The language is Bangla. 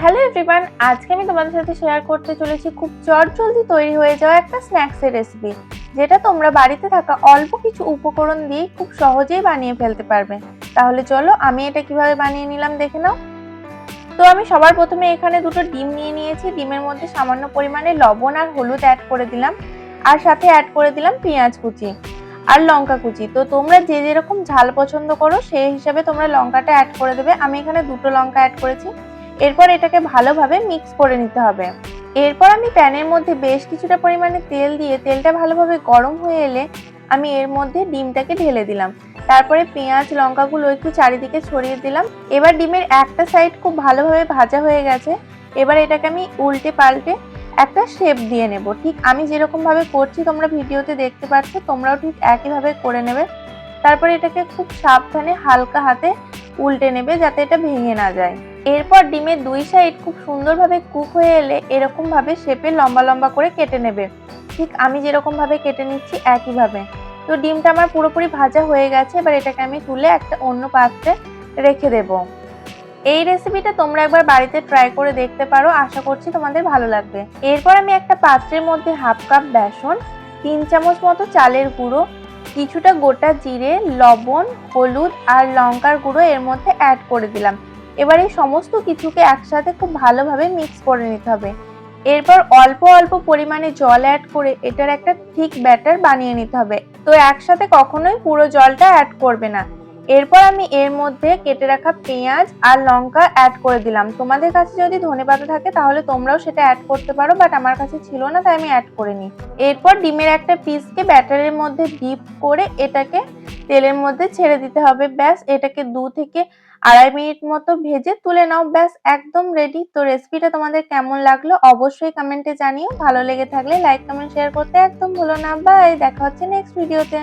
হ্যালো এভরিওয়ান আজকে আমি তোমাদের সাথে শেয়ার করতে চলেছি খুব চট জলদি তৈরি হয়ে যাওয়া একটা স্ন্যাক্সের রেসিপি যেটা তোমরা বাড়িতে থাকা অল্প কিছু উপকরণ দিয়ে খুব সহজেই বানিয়ে ফেলতে পারবে। তাহলে চলো আমি এটা কীভাবে বানিয়ে নিলাম দেখে নাও। তো আমি সবার প্রথমে এখানে দুটো ডিম নিয়ে নিয়েছি, ডিমের মধ্যে সামান্য পরিমাণে লবণ আর হলুদ অ্যাড করে দিলাম, আর সাথে অ্যাড করে দিলাম পেঁয়াজ কুচি আর লঙ্কা কুচি। তো তোমরা যে যেরকম ঝাল পছন্দ করো, সেই হিসাবে তোমরা লঙ্কাটা অ্যাড করে দেবে। আমি এখানে দুটো লঙ্কা অ্যাড করেছি। এরপর এটাকে ভালোভাবে মিক্স করে নিতে হবে। এরপর আমি প্যানের মধ্যে বেশ কিছুটা পরিমাণে তেল দিয়ে তেলটা ভালোভাবে গরম হয়ে এলে আমি এর মধ্যে ডিমটাকে ঢেলে দিলাম। তারপরে পেঁয়াজ, লঙ্কাগুলো একটু চারিদিকে ছড়িয়ে দিলাম। এবার ডিমের একটা সাইড খুব ভালোভাবে ভাজা হয়ে গেছে। এবার এটাকে আমি উল্টে পাল্টে একটা শেপ দিয়ে নেব। ঠিক আমি যেরকম ভাবে করছি, তোমরা ভিডিওতে দেখতে পাচ্ছ, তোমরাও ঠিক একইভাবে করে নেবে। তারপরে এটাকে খুব সাবধানে হালকা হাতে উল্টে নেবে যাতে এটা ভেঙে না যায়। এরপর ডিমের দুই সাইড খুব সুন্দরভাবে কুক হয়ে এলে এরকমভাবে শেপে লম্বা লম্বা করে কেটে নেবে। ঠিক আমি যেরকমভাবে কেটে নিচ্ছি একইভাবে। তো ডিমটা আমার পুরোপুরি ভাজা হয়ে গেছে, এবার এটাকে আমি তুলে একটা অন্য পাত্রে রেখে দেব। এই রেসিপিটা তোমরা একবার বাড়িতে ট্রাই করে দেখতে পারো, আশা করছি তোমাদের ভালো লাগবে। এরপর আমি একটা পাত্রের মধ্যে হাফ কাপ বেসন, তিন চামচ মতো চালের গুঁড়ো, কিছুটা গোটা জিরে, লবণ, হলুদ আর লঙ্কার গুঁড়ো এর মধ্যে অ্যাড করে দিলাম। এবার এই সমস্ত কিছুকে একসাথে খুব ভালোভাবে মিক্স করে নিতে হবে। এরপর অল্প অল্প পরিমাণে জল অ্যাড করে এটার একটা ঠিক ব্যাটার বানিয়ে নিতে হবে। তো একসাথে কখনোই পুরো জলটা অ্যাড করবে না। এরপর আমি এর মধ্যে কেটে রাখা পেঁয়াজ আর লঙ্কা অ্যাড করে দিলাম। তোমাদের কাছে যদি ধনেপাতা থাকে তাহলে তোমরাও সেটা অ্যাড করতে পারো বাট আমার কাছে ছিল না, তাই আমি অ্যাড করিনি। এরপর ডিমের একটা পিসকে ব্যাটারের মধ্যে ডিপ করে এটাকে তেলের মধ্যে ছেড়ে দিতে হবে। ব্যাস, এটাকে দু থেকে আড়াই মিনিট মতো ভেজে তুলে নাও। ব্যাস, একদম রেডি তো রেসিপিটা তোমাদের কেমন লাগল অবশ্যই কমেন্টে জানিও। ভালো লেগে থাকলে লাইক কমেন্ট শেয়ার করতে একদম ভুলো না। বাই দেখা হচ্ছে নেক্সট ভিডিওতে